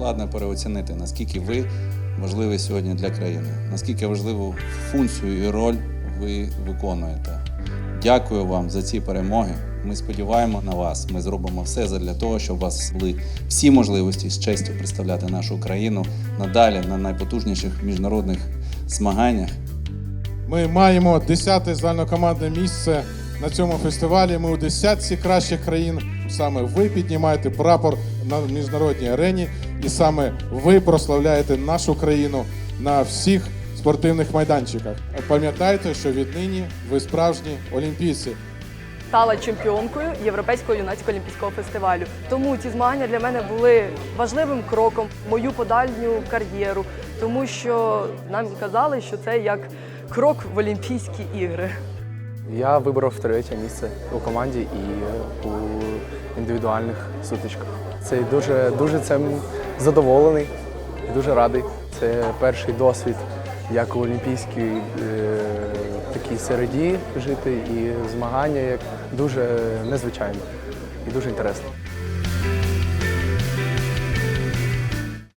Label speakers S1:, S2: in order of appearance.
S1: складно переоцінити, наскільки ви важливі сьогодні для країни, наскільки важливу функцію і роль ви виконуєте. Дякую вам за ці перемоги. Ми сподіваємося на вас. Ми зробимо все для того, щоб у вас були всі можливості з честю представляти нашу країну надалі на найпотужніших міжнародних змаганнях.
S2: Ми маємо 10-те загальнокомандне місце на цьому фестивалі. Ми у десятці кращих країн. Саме ви піднімаєте прапор на міжнародній арені, і саме ви прославляєте нашу країну на всіх спортивних майданчиках. Пам'ятайте, що віднині ви справжні олімпійці.
S3: стала чемпіонкою Європейського юнацького олімпійського фестивалю. Тому ці змагання для мене були важливим кроком в мою подальню кар'єру, тому що нам казали, що це як крок в Олімпійські ігри.
S4: Я вибрав третє місце у команді і у індивідуальних сутичках. Це дуже, дуже цим задоволений дуже радий. Це перший досвід, як у олімпійській е, такій середі жити, і змагання як дуже незвичайно і дуже інтересно.